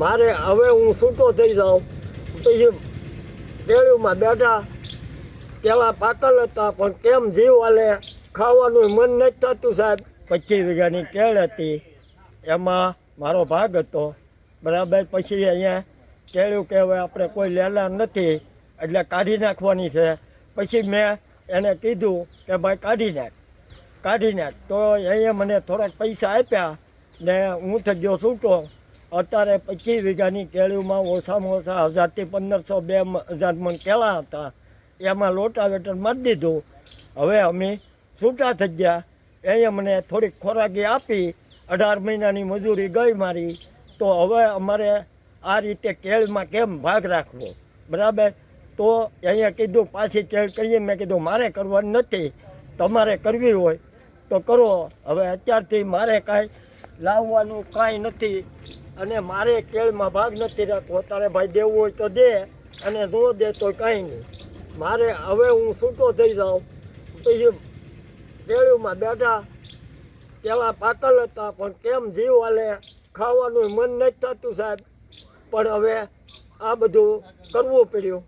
મારે હવે હું છૂટો થઈ જાઉં. પછી કેળુમાં બેઠા, પેલા પાકલ હતા, પણ કેમ જીવ હાલે? ખાવાનું મન નથી થતું સાહેબ. પચીસ વીઘાની કેળ હતી. એમાં મારો ભાગ હતો. બરાબર, પછી અહીંયા કેળ્યું કે હવે આપણે કોઈ લેલા નથી, એટલે કાઢી નાખવાની છે. પછી મેં એને કીધું કે ભાઈ કાઢી નાખ કાઢી નાખ. તો અહીંયા મને થોડાક પૈસા આપ્યા ને હું થઈ ગયો છૂટો. અત્યારે પચીસ વીઘાની કેળીમાં ઓછામાં ઓછા હજારથી પંદરસો બે હજાર મણ કેળા હતા. એમાં લોટાવેટર મારી દીધું. હવે અમે છૂટા થઈ ગયા. એ અમને થોડીક ખોરાકી આપી. અઢાર મહિનાની મજૂરી ગઈ મારી. તો હવે અમારે આ રીતે કેળમાં કેમ ભાગ રાખવો? બરાબર? તો અહીંયા કીધું, પાછી કેળ કરીએ. મેં કીધું, મારે કરવાની નથી. તમારે કરવી હોય તો કરો. હવે અત્યારથી મારે કાંઈ લાવવાનું કાંઈ નથી. અને મારે કેળમાં ભાગ નથી રાખવો. તારે ભાઈ દેવું હોય તો દે અને ન દે તો કાંઈ નહીં. મારે હવે હું છૂટો થઈ જાઉં. પછી કેળમાં બેઠા પેલા પાકલ હતા, પણ કેમ જીવ હાલે? ખાવાનું મન નથી થતું સાહેબ. પણ હવે આ બધું કરવું પડ્યું.